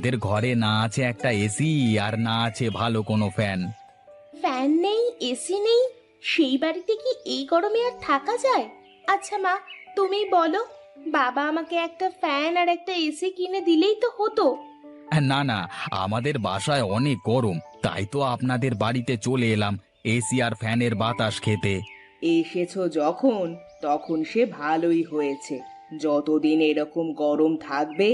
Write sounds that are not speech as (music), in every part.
আমাদের ঘরে না আছে একটা এসি আর না আছে ভালো কোনো ফ্যান ফ্যান নেই এসি নেই সেই বাড়িতে কি এই গরমে আর থাকা যায়? আচ্ছা মা তুমি বলো বাবা আমাকে একটা ফ্যান আর একটা এসি কিনে দিলেই তো হতো। না না আমাদের বাসায় অনেক গরম তাই তো আপনাদের বাড়িতে চলে এলাম এসি আর ফ্যানের বাতাস খেতে। এসেছ যখন তখন সে ভালোই হয়েছে। যতদিন এরকম গরম থাকবে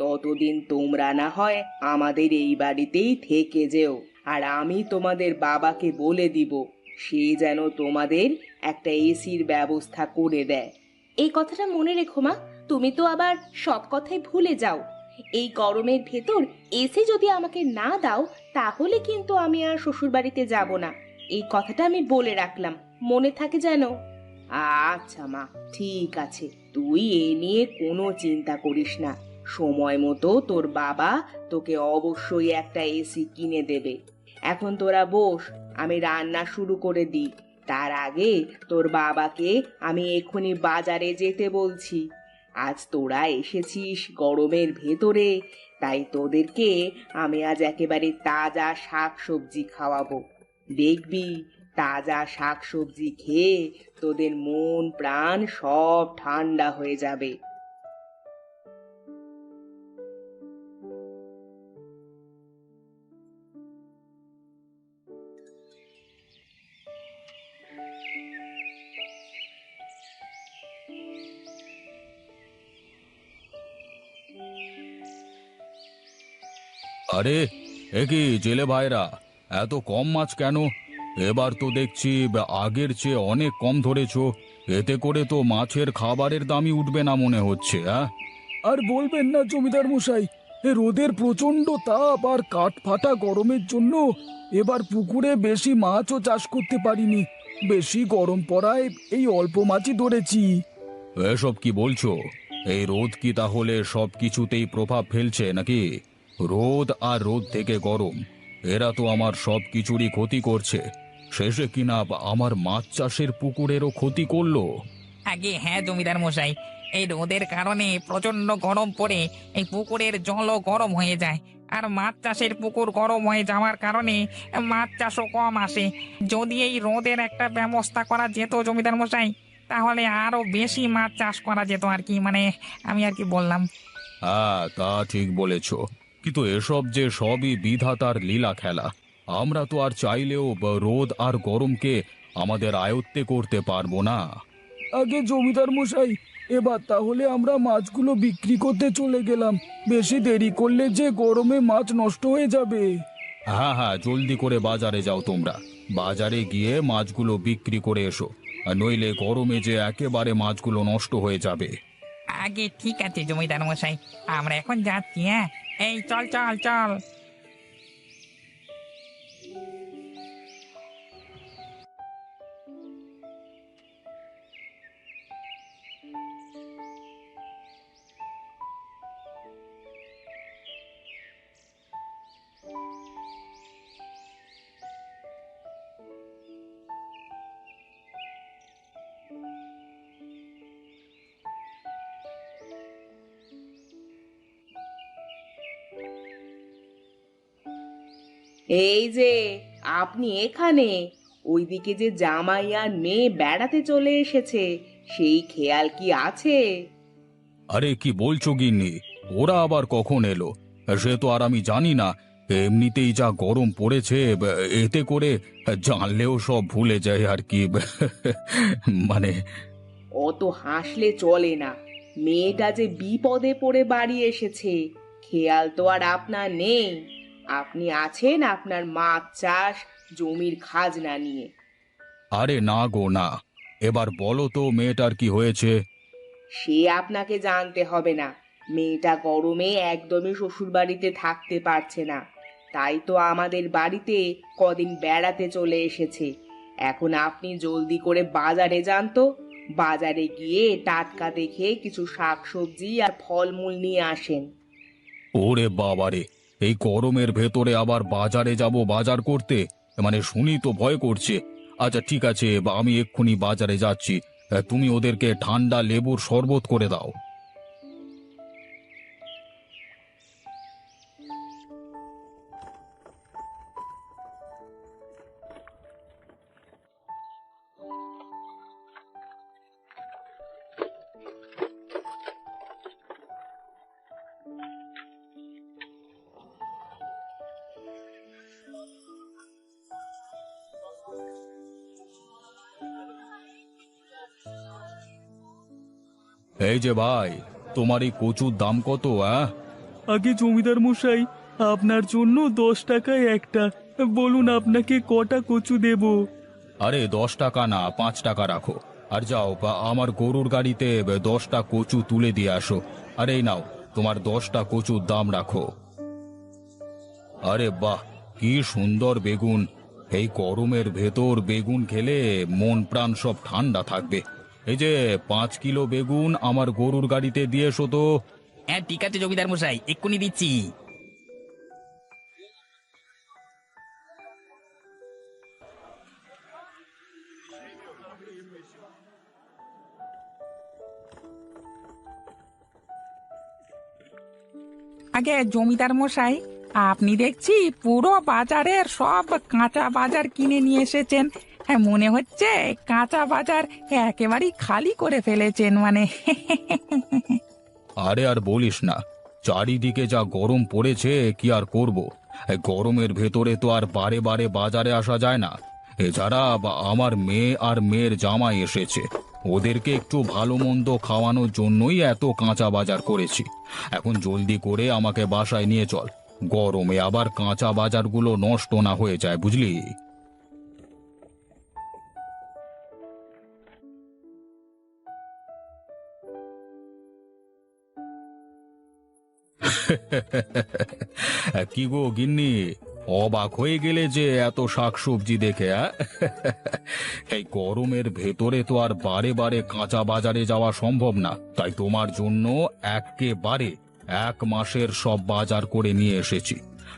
ততদিন তোমরা না হয় আমাদের এই বাড়িতেই থেকে যেও। আর আমি তোমাদের বাবাকে বলে দিব সে যেন তোমাদের একটা এসির ব্যবস্থা করে দেয়। এই কথাটা মনে রেখো মা তুমি তো আবার সব কথাই ভুলে যাও। এই গরমের ভেতর এসি যদি আমাকে না দাও তাহলে কিন্তু আমি আর শ্বশুর বাড়িতে যাব না। এই কথাটা আমি বলে রাখলাম মনে থাকে যেন। আচ্ছা মা ঠিক আছে। তুই এ নিয়ে কোনো চিন্তা করিস না। সময় মতো তোর বাবা তোকে অবশ্যই একটা এসি কিনে দেবে। এখন তোরা বস, আমি রান্না শুরু করে দিই। তার আগে তোর বাবাকে আমি এক্ষুনি বাজারে যেতে বলছি। আজ তোরা এসেছিস গরমের ভেতরে, তাই তোদেরকে আমি আজ একেবারে তাজা শাক সবজি খাওয়াবো। দেখবি, তাজা শাক সবজি খেয়ে তোদের মন প্রাণ সব ঠান্ডা হয়ে যাবে। আরে এ কি জেলে ভাইরা? এত কম মাছ কেন? এবার তো দেখছি আগের চেয়ে অনেক কম ধরেছো। এতে করে তো মাছের খাবারের দামই উঠবে না মনে হচ্ছে হ্যাঁ আর বলবেন না জমিদার মশাই এ রোদের প্রচণ্ড তাপ আর কাঠ ফাটা গরমের জন্য এবার পুকুরে বেশি মাছও চাষ করতে পারিনি। বেশি গরম পড়ায় এই অল্প মাছই ধরেছি। এসব কি বলছো? এই রোদ কি তাহলে সব কিছুতেই প্রভাব ফেলছে নাকি? রোদ আর রোদ থেকে গরম। এরা তো আমার সব কিছুরই ক্ষতি করছে। শেষে কিনা আমার মাছ চাষের পুকুরেরও ক্ষতি করল? আগে হ্যাঁ জমিদার মশাই। এই রোদের কারণে প্রচণ্ড গরম পড়ে এই পুকুরের জলও গরম হয়ে যায়। আর মাছ চাষের পুকুর গরম হয়ে যাওয়ার কারণে মাছ চাষও কম আসে। যদি এই রোদের একটা ব্যবস্থা করা যেত জমিদার মশাই তাহলে আরও বেশি মাছ চাষ করা যেত আর কি। মানে আমি আর কি বললাম। হ্যাঁ তা ঠিক বলেছ। কিন্তু এসব যে সবই বিধাতার লীলা খেলা। আমরা তো আর চাইলেও ব- রোদ আর গরমকে আমাদের আয়ত্তে করতে পারব না। আগে জমিদার মশাই এবার তাহলে আমরা মাছগুলো বিক্রি করতে চলে গেলাম। বেশি দেরি করলে যে গরমে মাছ নষ্ট হয়ে যাবে। হ্যাঁ হ্যাঁ জলদি করে বাজারে যাও তোমরা। বাজারে গিয়ে মাছগুলো বিক্রি করে এসো। আর নইলে গরমে যে একেবারে মাছগুলো নষ্ট হয়ে যাবে। আগে ঠিক আছে জমিদার মশাই আমরা এখন যাচ্ছি হ্যাঁ? এই চল চল চল এই যে আপনি এখানে। ওইদিকে যে জামাই আর মেয়ে বেড়াতে চলে এসেছে সেই খেয়াল কি আছে? আরে কি বলছো গিন্নি? ওরা আবার কখন এলো? সে তো আর আমি জানি না। এমনিতেই যা গরম পড়েছে এতে করে জানলেও সব ভুলে যায় আর কি। (laughs) মানে অত হাসলে চলে না। মেয়েটা যে বিপদে পড়ে বাড়ি এসেছে খেয়াল তো আর আপনার নেই। আপনি আছেন আপনার মাছ চাষ জমির খাজনা নিয়ে। আরে না গো না। এবার বলো তো মেয়েটার কি হয়েছে? সে আপনাকে জানতে হবে না। মেয়েটা গরমে একদমই শ্বশুর বাড়িতে থাকতে পারছে না। তাই তো আমাদের বাড়িতে কদিন বেড়াতে চলে এসেছে। এখন আপনি জলদি করে বাজারে যান তো। বাজারে গিয়ে টাটকা দেখে কিছু শাকসবজি আর ফলমূল নিয়ে আসেন। ওরে বাবারে এই গরমের ভেতরে আবার বাজারে যাব বাজার করতে? মানে শুনি তো ভয় করছে। আচ্ছা ঠিক আছে বা আমি এক্ষুনি বাজারে যাচ্ছি। তুমি ওদেরকে ঠান্ডা লেবুর শরবত করে দাও। এই যে ভাই তোমার এই কচুর দাম কত আগে জমিদার মশাই আপনার জন্য দশ টাকায় একটা। বলুন আপনাকে কটা কচু দেব? আরে দশ টাকা না পাঁচ টাকা রাখো। আর যাও বা আমার গরুর গাড়িতে দশটা কচু তুলে দিয়ে আসো। আরে এই নাও তোমার দশটা কচুর দাম রাখো। আরে বাহ কি সুন্দর বেগুন। এই গরমের ভেতর বেগুন খেলে মন প্রাণ সব ঠান্ডা থাকবে। এই যে পাঁচ কিলো বেগুন আমার গরুর গাড়িতে দিয়ে এসো তো। হ্যাঁ ঠিক আছে জমিদার মশাই এক্ষুনি দিচ্ছি। আগে জমিদার মশাই আপনি দেখছি পুরো বাজারের সব কাঁচা বাজার কিনে নিয়ে এসেছেন। হ্যাঁ মনে হচ্ছে কাঁচা বাজার একেবারেই খালি করে ফেলেছেন মানে। আরে আর বলিস না, চারিদিকে যা গরম পড়েছে, কি আর করব? গরমের ভেতরে তো আর বারে বারে বাজারে আসা যায় না। এছাড়া বা- আমার মেয়ে আর মেয়ের জামাই এসেছে, ওদেরকে একটু ভালো মন্দ খাওয়ানোর জন্যই এত কাঁচা বাজার করেছি। এখন জলদি করে আমাকে বাসায় নিয়ে চল, গরমে আবার কাঁচা বাজারগুলো নষ্ট না হয়ে যায়, বুঝলি? (laughs) কি গো গিন্নি? অবাক হয়ে গেলে যে এত শাকসবজি দেখে? (laughs) এই গরমের ভেতরে তো আর বারে বারে কাঁচা বাজারে যাওয়া সম্ভব না। তাই তোমার জন্য একেবারে এক মাসের সব বাজার করে নিয়ে এসেছি।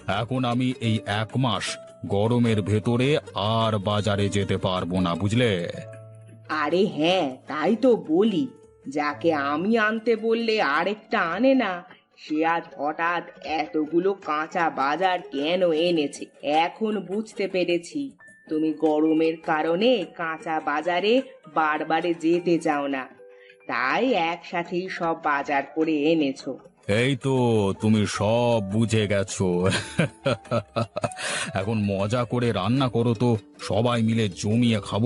এখন আমি এই এক মাস গরমের ভেতরে আর বাজারে যেতে পারব না, বুঝলে? আরে হ্যাঁ তাই তো বলি। যাকে আমি আনতে বললে আরেকটা আনে না সে আজ হঠাৎ এতগুলো কাঁচা বাজার কেন এনেছে? এখন বুঝতে পেরেছি। তুমি গরমের কারণে কাঁচা বাজারে বারবারে যেতে চাও না। তাই একসাথেই সব বাজার করে এনেছো। এই তো, তুমি সব বুঝে গেছো। (laughs) এখন মজা করে রান্না করো তো, সবাই মিলে জমিয়ে খাব।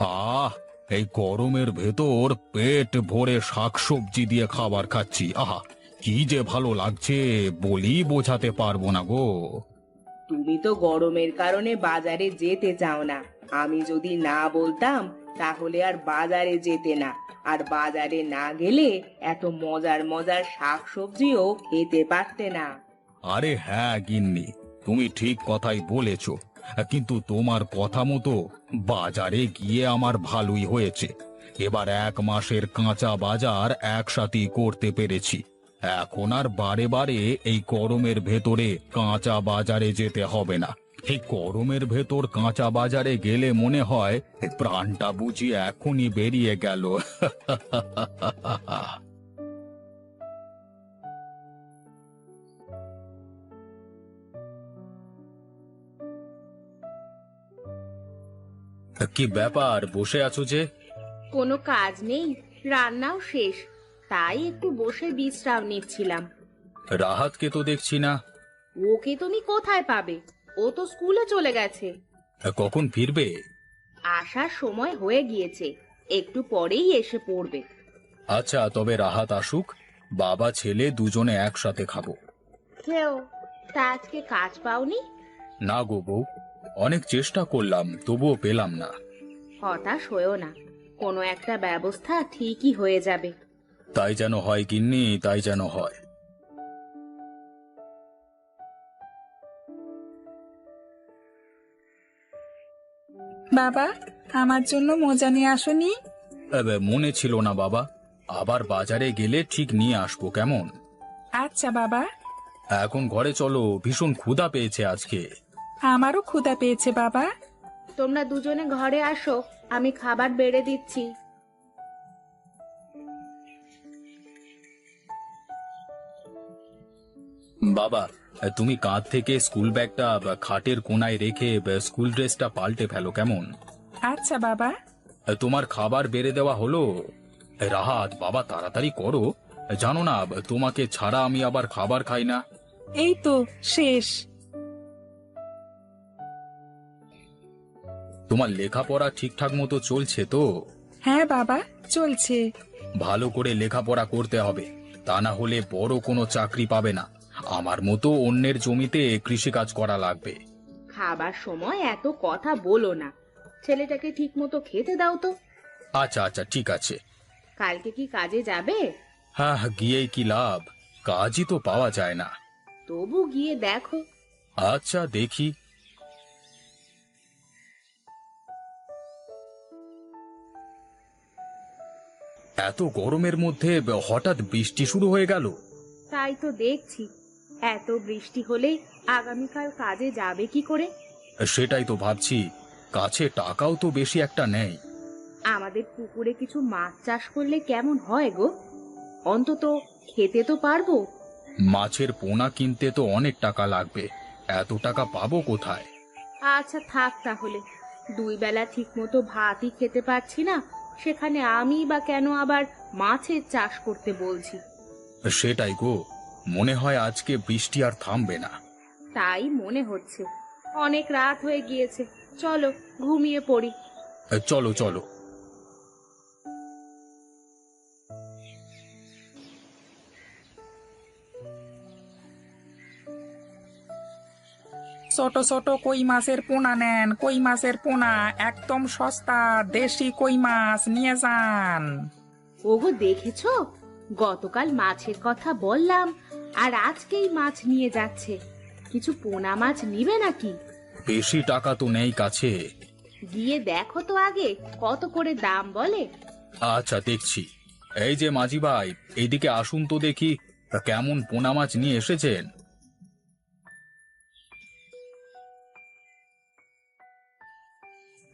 আহ এই গরমের ভেতর পেট ভরে শাকসবজি দিয়ে খাবার খাচ্ছি। আহা কি যে ভালো লাগছে বলি বোঝাতে পারব না গো। তুমি তো গরমের কারণে বাজারে যেতে চাও না। আমি যদি না বলতাম তাহলে আর বাজারে যেতে না। আর বাজারে না গেলে এত মজার মজার শাকসবজিও খেতে পারতে না। আরে হ্যাঁ গিন্নি তুমি ঠিক কথাই বলেছ। কিন্তু তোমার কথা মতো বাজারে গিয়ে আমার ভালোই হয়েছে। এবার এক মাসের কাঁচা বাজার একসাথেই করতে পেরেছি। এখন আর বারে বারে এই গরমের ভেতরে কাঁচা বাজারে যেতে হবে না। এই গরমের ভেতর কাঁচা বাজারে গেলে মনে হয় প্রাণটা বুঝি এখনই বেরিয়ে গেল। (laughs) কি ব্যাপার? বসে আছো যে? কোনো কাজ নেই রান্নাও শেষ। তাই একটু বসে বিশ্রাম নিচ্ছিলাম। রাহাতকে তো দেখছি না। ওকে তুমি কোথায় পাবে? ও তো স্কুলে চলে গেছে। কখন ফিরবে? আসার সময় হয়ে গিয়েছে। একটু পরেই এসে পড়বে। আচ্ছা তবে রাহাত আসুক বাবা ছেলে দুজনে একসাথে খাব। কেউ তা আজকে কাজ পাওনি? না গো বউ। অনেক চেষ্টা করলাম তবুও পেলাম না। হতাশ হয়েও না। কোনো একটা ব্যবস্থা ঠিকই হয়ে যাবে। তাই যেন হয় গিন্নি তাই যেন হয়। বাবা আমার জন্য মোজা নিয়ে আসনি? এবে, মনে ছিল না বাবা। আবার বাজারে গেলে ঠিক নিয়ে আসব কেমন? আচ্ছা বাবা। এখন ঘরে চলো ভীষণ ক্ষুধা পেয়েছে আজকে। আমারও ক্ষুধা পেয়েছে বাবা। তোমরা দুজনে ঘরে আসো আমি খাবার বেড়ে দিচ্ছি। বাবা তুমি কাঁধ থেকে স্কুল ব্যাগটা খাটের কোনায় রেখে স্কুল ড্রেসটা পাল্টে ফেলো কেমন? আচ্ছা বাবা। তোমার খাবার বেড়ে দেওয়া হলো? রাহাত বাবা তাড়াতাড়ি করো। জানো না তোমাকে ছাড়া আমি আবার খাবার খাই না। এই তো শেষ। তোমার লেখাপড়া ঠিকঠাক মতো চলছে তো? হ্যাঁ বাবা চলছে। ভালো করে লেখাপড়া করতে হবে তা না হলে বড় কোনো চাকরি পাবে না। আমার মতো অন্যের জমিতে কৃষিকাজ করা লাগবে। খাবার সময় এত কথা বলো না। ছেলেটাকে ঠিক মতো খেতে দাও তো। আচ্ছা আচ্ছা ঠিক আছে। কালকে কি কাজে যাবে? হ্যাঁ গিয়েই কি লাভ? কাজই তো পাওয়া যায় না। তবু গিয়ে দেখো। আচ্ছা দেখি। এত গরমের মধ্যে হঠাৎ বৃষ্টি শুরু হয়ে গেল। তাই তো দেখছি। এত বৃষ্টি হলে আগামীকাল কাজে যাবে কি করে? সেটাই তো ভাবছি। কাছে টাকাও তো বেশি একটা নেই। আমাদের পুকুরে কিছু মাছ চাষ করলে কেমন হয় গো? অন্তত খেতে তো পারব। মাছের পোনা কিনতে তো অনেক টাকা লাগবে। এত টাকা পাবো কোথায়? আচ্ছা থাক তাহলে। দুই বেলা ঠিক মতো ভাতই খেতে পারছি না। সেখানে আমি বা কেন আবার মাছের চাষ করতে বলছি? সেটাই গো। মনে হয় আজকে বৃষ্টি আর থামবে না। তাই মনে হচ্ছে। অনেক রাত হয়ে গিয়েছে। চলো ঘুমিয়ে পড়ি। চলো চলো। ছোট ছোট কই মাছের পোনা নেন কই মাছের পোনা একদম সস্তা দেশি কই মাছ নিয়ে যান। ওগো দেখেছ? গতকাল মাছের কথা বললাম আর আজকেই মাছ নিয়ে যাচ্ছে। কিছু পোনা মাছ নিবে নাকি? বেশি টাকা তো নেই কাছে। গিয়ে দেখো তো আগে কত করে দাম বলে। আচ্ছা দেখছি। এই যে মাঝি ভাই এইদিকে আসুন তো দেখি কেমন পোনা মাছ নিয়ে এসেছেন?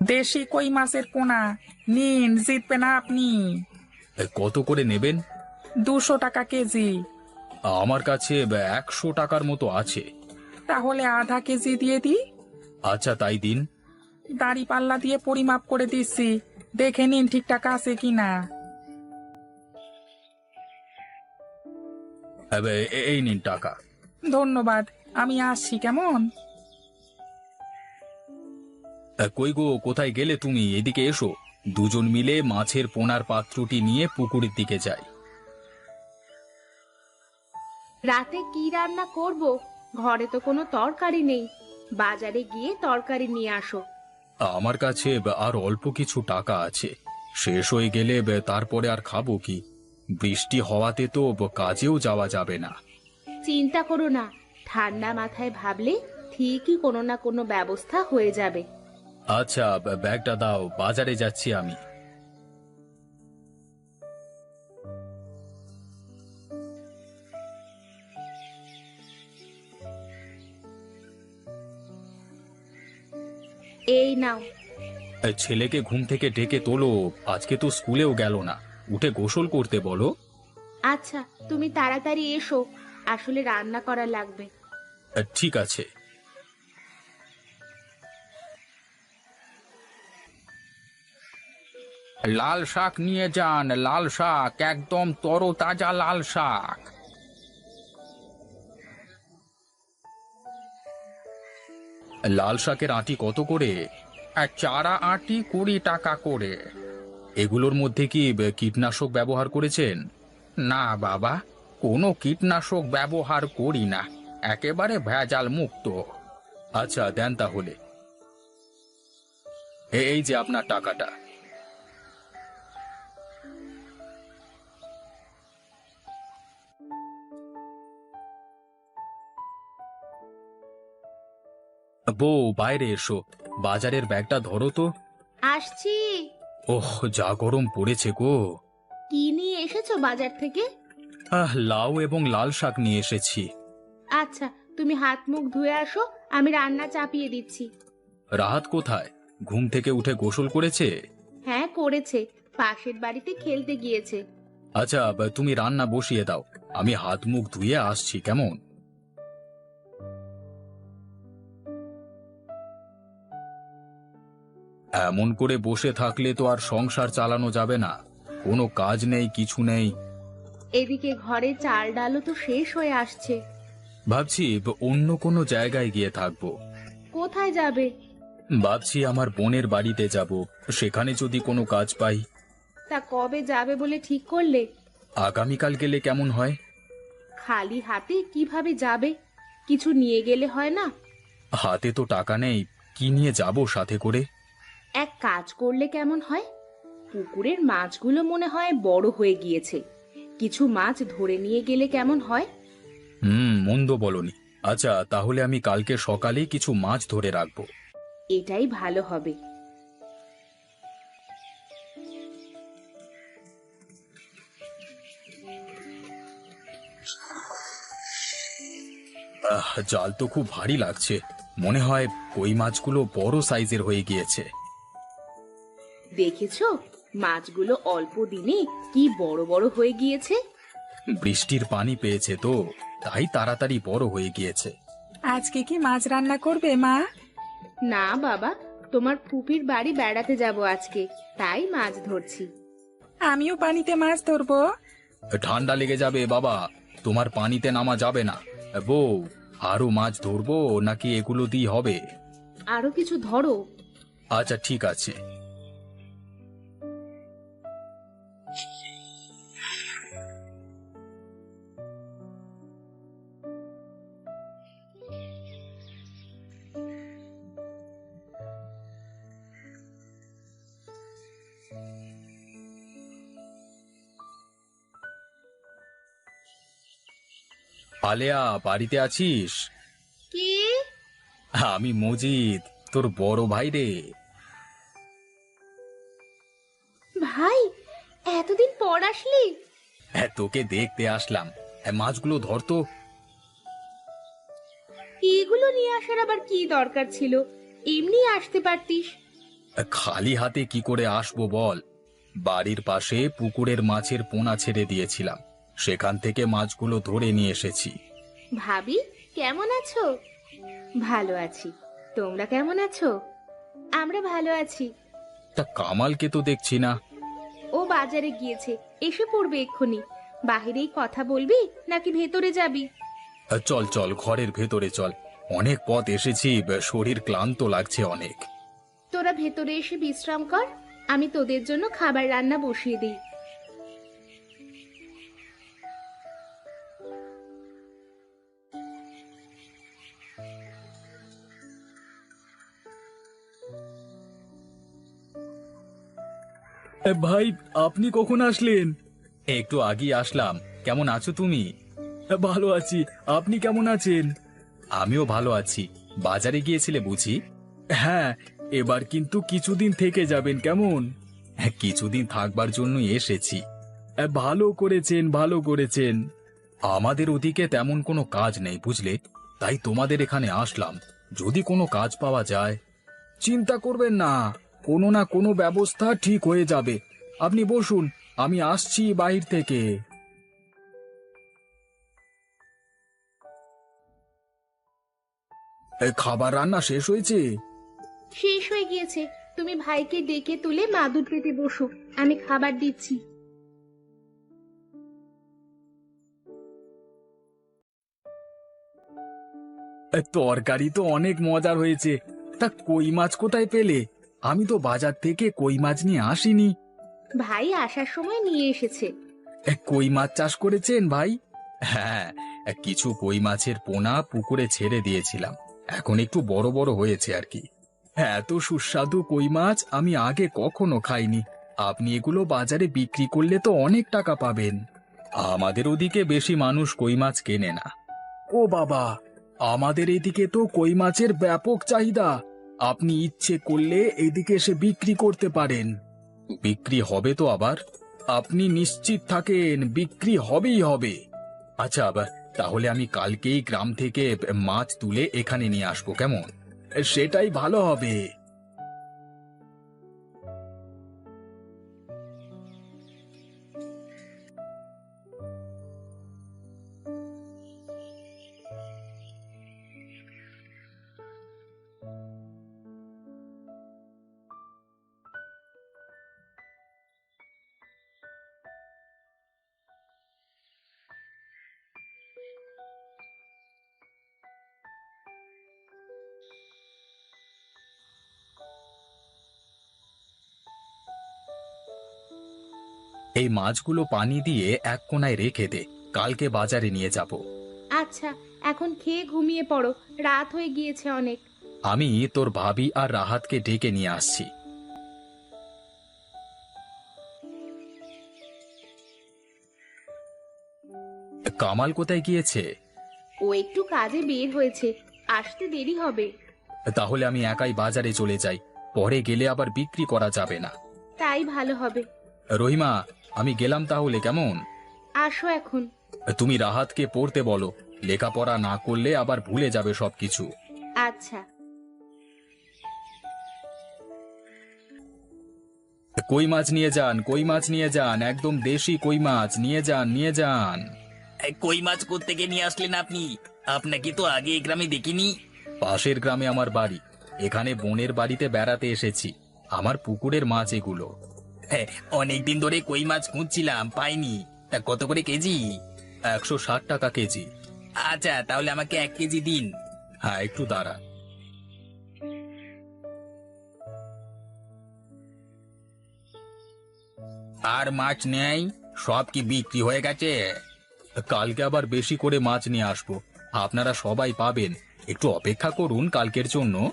দেশি কই মাছের পোনা? নিন জিতবেন আপনি। এ, কত করে নেবেন? দুশো টাকা কেজি। আমার কাছে একশো টাকার মতো আছে। তাহলে আধা কেজি দিয়ে দিই আচ্ছা তাই দিন। দাড়ি পাল্লা দিয়ে পরিমাপ করে দিচ্ছি। দেখে নিন ঠিকঠাক আছে কিনা। এ, এ- এই নিন টাকা। ধন্যবাদ। আমি আসছি কেমন? এ, কই গো কোথায় গেলে তুমি? এদিকে এসো। দুজন মিলে মাছের পোনার পাত্রটি নিয়ে পুকুরের দিকে যাই। রাতে কি রান্না করব? ঘরে তো কোনো তরকারি নেই। বাজারে গিয়ে তরকারি নিয়ে আসো। আমার কাছে আর অল্প কিছু টাকা আছে। শেষ হয়ে গেলে তারপরে আর খাব কি? বৃষ্টি হওয়াতে তো কাজেও যাওয়া যাবে না। চিন্তা করো না। ঠান্ডা মাথায় ভাবলে ঠিকই কোনো না কোনো ব্যবস্থা হয়ে যাবে। আচ্ছা ব্যাগটা দাও বাজারে যাচ্ছি আমি। এই নাও। এ, ছেলেকে ঘুম থেকে ডেকে তোলো আজকে তো স্কুলেও গেল না। উঠে গোসল করতে বলো। আচ্ছা তুমি তাড়াতাড়ি এসো আসলে রান্না করা লাগবে। এ, ঠিক আছে। লাল শাক নিয়ে যান, লাল শাক, একদম তরতাজা লাল শাক। লাল শাকের আটি কত করে? আর চারা আটি কুড়ি টাকা করে। এগুলোর মধ্যে কি কীটনাশক ব্যবহার করেছেন? না বাবা, কোনো কীটনাশক ব্যবহার করি না। একেবারে ভেজাল মুক্ত। আচ্ছা দেন তাহলে। এই যে আপনার টাকাটা। বউ বাইরে এসো। বাজারের ব্যাগটা ধরো তো। আসছি। ওহ যা গরম পড়েছে গো। কি নিয়ে এসেছ বাজার থেকে? আহ লাউ এবং লাল শাক নিয়ে এসেছি। আচ্ছা তুমি হাত মুখ ধুয়ে আসো আমি রান্না চাপিয়ে দিচ্ছি। রাহাত কোথায়? ঘুম থেকে উঠে গোসল করেছে? হ্যাঁ করেছে। পাশের বাড়িতে খেলতে গিয়েছে। আচ্ছা তুমি রান্না বসিয়ে দাও। আমি হাত মুখ ধুয়ে আসছি কেমন? এমন করে বসে থাকলে তো আর সংসার চালানো যাবে না। কোনো কাজ নেই কিছু নেই। এদিকে ঘরে চাল ডালও তো শেষ হয়ে আসছে। ভাবছি ব- অন্য কোনো জায়গায় গিয়ে থাকব। কোথায় যাবে? ভাবছি আমার বোনের বাড়িতে যাব। সেখানে যদি কোনো কাজ পাই। তা কবে যাবে বলে ঠিক করলে? আগামীকাল গেলে কেমন হয়? খালি হাতে কীভাবে যাবে? কিছু নিয়ে গেলে হয় না? হাতে তো টাকা নেই। কি নিয়ে যাব সাথে করে? এক কাজ করলে কেমন হয়? পুকুরের মাছগুলো মনে হয় বড় হয়ে গিয়েছে। কিছু মাছ ধরে নিয়ে গেলে কেমন হয়? হুম মন্দ বলনি। আচ্ছা তাহলে আমি কালকে সকালেই কিছু মাছ ধরে রাখব। এটাই ভালো হবে। আহ, জাল তো খুব ভারী লাগছে। মনে হয় কই মাছগুলো বড় সাইজের হয়ে গিয়েছে। দেখেছ? মাছগুলো অল্প দিনে কি বড় বড় হয়ে গিয়েছে? বৃষ্টির পানি পেয়েছে তো তাই তাড়াতাড়ি বড় হয়ে গিয়েছে। আজকে কি মাছ রান্না করবে মা? না বাবা তোমার ফুপির বাড়ি বেড়াতে যাব আজকে তাই মাছ ধরছি। আমিও পানিতে মাছ ধরবো। ঠান্ডা লেগে যাবে বাবা। তোমার পানিতে নামা যাবে না। বউ আরও মাছ ধরবো নাকি এগুলো দিয়ে হবে? আরও কিছু ধরো। আচ্ছা ঠিক আছে। আলেয়া বাড়িতে আছিস? কি? আমি মজিদ তোর বড় ভাই রে। ভাই এতদিন পর আসলি? হ্যাঁ তোকে দেখতে আসলাম। হ্যাঁ মাছগুলো ধরতো এগুলো নিয়ে আসার আবার কি দরকার ছিল? এমনি আসতে পারতিস। খালি হাতে কি করে আসব বল? বাড়ির পাশে পুকুরের মাছের পোনা ছেড়ে দিয়েছিলাম। সেখান থেকে মাছগুলো ধরে নিয়ে এসেছি। ভাবি কেমন আছো? ভালো আছি। তোমরা কেমন আছো? আমরা ভালো আছি। তা কামালকে তো দেখছি না। ও বাজারে গিয়েছে। এসে পড়বে এক্ষুনি। বাহিরেই কথা বলবি নাকি ভেতরে যাবি? চল চল ঘরের ভেতরে চল। অনেক পথ এসেছি শরীর ক্লান্ত লাগছে অনেক। তোরা ভেতরে এসে বিশ্রাম কর। আমি তোদের জন্য খাবার রান্না বসিয়ে দিই। ভাই আপনি কখন আসলেন? একটু আগেই আসলাম। কেমন আছো তুমি? ভালো আছি। আপনি কেমন আছেন? আমিও ভালো আছি। বাজারে গিয়েছিলে বুঝি? হ্যাঁ এবার কিন্তু কিছুদিন থেকে যাবেন কেমন? হ্যাঁ, কিছুদিন থাকবার জন্য এসেছি। ভালো করেছেন ভালো করেছেন। আমাদের ওদিকে তেমন কোনো কাজ নেই বুঝলে? তাই তোমাদের এখানে আসলাম। যদি কোনো কাজ পাওয়া যায়। চিন্তা করবেন না। কোনো না কোনো ব্যবস্থা ঠিক হয়ে যাবে। আপনি বসুন আমি আসছি বাইর থেকে। এ, খাবার রান্না শেষ হয়েছে? শেষ হয়ে গিয়েছে। তুমি ভাইকে ডেকে তুলে মাদুর পেতে বসো। আমি খাবার দিচ্ছি। এ, তরকারি তো অনেক মজার হয়েছে। তা কই মাছ কোথায় পেলে? আমি তো বাজার থেকে কই মাছ নিয়ে আসিনি। ভাই আসার সময় নিয়ে এসেছে। এ, কই মাছ চাষ করেছেন ভাই? হ্যাঁ কিছু কই মাছের পোনা পুকুরে ছেড়ে দিয়েছিলাম। এখন একটু বড় বড় হয়েছে আর কি। এত সুস্বাদু কই মাছ আমি আগে কখনো খাইনি। আপনি এগুলো বাজারে বিক্রি করলে তো অনেক টাকা পাবেন। আমাদের ওদিকে বেশি মানুষ কই মাছ কেনে না। ও বাবা আমাদের এদিকে তো কই মাছের ব্যাপক চাহিদা। আপনি ইচ্ছে করলে এদিকে এসে বিক্রি করতে পারেন। বিক্রি হবে তো আবার। আপনি নিশ্চিত থাকেন, বিক্রি হবেই হবে। আচ্ছা আবার তাহলে আমি কালকেই গ্রাম থেকে মাছ তুলে এখানে নিয়ে আসব, কেমন? সেটাই ভালো হবে। এই মাছগুলো পানি দিয়ে এক কোনায় রেখে দে কালকে বাজারে নিয়ে যাব। আচ্ছা এখন খেয়ে ঘুমিয়ে পড়ো রাত হয়ে গিয়েছে অনেক। আমি তোর ভাবি আর রাহাতকে ডেকে নিয়ে আসছি। কামাল কোথায় গিয়েছে? ও একটু কাজে বের হয়েছে আসতে দেরি হবে। তাহলে আমি একাই বাজারে চলে যাই পরে গেলে আবার বিক্রি করা যাবে না। তাই ভালো হবে। রহিমা আমি গেলাম তাহলে কেমন? আসো এখন। তুমি রাহাতকে পড়তে বলো লেখাপড়া না করলে আবার ভুলে যাবে সবকিছু। আচ্ছা। কই মাছ নিয়ে যান কই মাছ নিয়ে যান একদম দেশি কই মাছ নিয়ে যান নিয়ে যান। কই মাছ করতে গিয়ে নিয়ে আসলেন আপনি? আপনাকে তো আগে এই গ্রামে দেখিনি। পাশের গ্রামে আমার বাড়ি এখানে বোনের বাড়িতে বেড়াতে এসেছি। আমার পুকুরের মাছ এগুলো। (laughs) অনেকদিন ধরে কই মাছ খুঁজছিলাম পাইনি। তা কত করে কেজি? একশো ষাট টাকা কেজি। আচ্ছা তাহলে আমাকে এক কেজি দিন। হ্যাঁ একটু দাঁড়া। আর মাছ নেই? সব কি বিক্রি হয়ে গেছে? কালকে আবার বেশি করে মাছ নিয়ে আসব। আপনারা সবাই পাবেন। একটু অপেক্ষা করুন কালকের জন্য।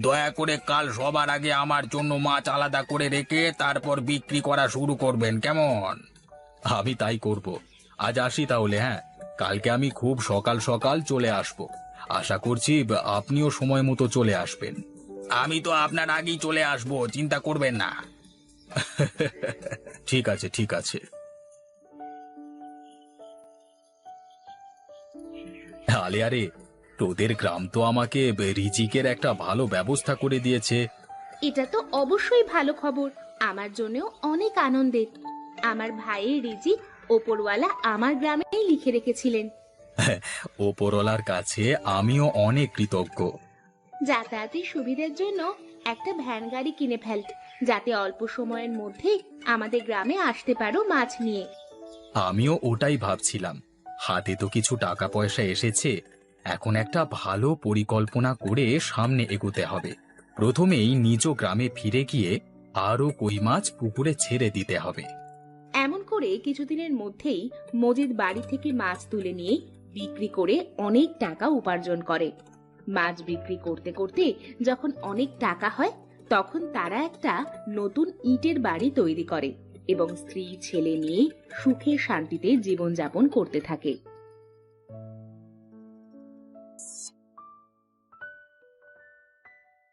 দয়া করে কাল সবার আগে আমার জন্য মাছ আলাদা করে রেখে তারপর বিক্রি করা শুরু করবেন, কেমন? আমি তাই করব। আজ আসি তাহলে হ্যাঁ? কালকে আমি খুব সকাল সকাল চলে আসব। আশা করছি আপনিও সময় মতো চলে আসবেন। আমি তো আপনার আগেই চলে আসব, চিন্তা করবেন না। (laughs) ঠিক আছে ঠিক আছে। আলে আরে তোদের গ্রাম তো আমাকে রিজিকের একটা ভালো ব্যবস্থা করে দিয়েছে। এটা তো অবশ্যই ভালো খবর। আমার জন্যও অনেক আনন্দের আমার ভাইয়ের রিজিক ওপরওয়ালা আমার গ্রামেই লিখে রেখেছিলেন। (laughs) ওপরওয়ালার কাছে আমিও অনেক কৃতজ্ঞ। যাতায়াতের সুবিধার জন্য একটা ভ্যান গাড়ি কিনে ফেল যাতে অল্প সময়ের মধ্যে আমাদের গ্রামে আসতে পারো মাছ নিয়ে। আমিও ওটাই ভাবছিলাম। হাতে তো কিছু টাকা পয়সা এসেছে। এখন একটা ভালো পরিকল্পনা করে সামনে এগোতে হবে। প্রথমেই নিজ গ্রামে ফিরে গিয়ে আরও কই মাছ পুকুরে ছেড়ে দিতে হবে। এমন করে কিছুদিনের মধ্যেই মজিদ বাড়ি থেকে মাছ তুলে নিয়ে বিক্রি করে অনেক টাকা উপার্জন করে। মাছ বিক্রি করতে করতে যখন অনেক টাকা হয়, তখন তারা একটা নতুন ইটের বাড়ি তৈরি করে এবং স্ত্রী ছেলে নিয়ে সুখে শান্তিতে জীবনযাপন করতে থাকে।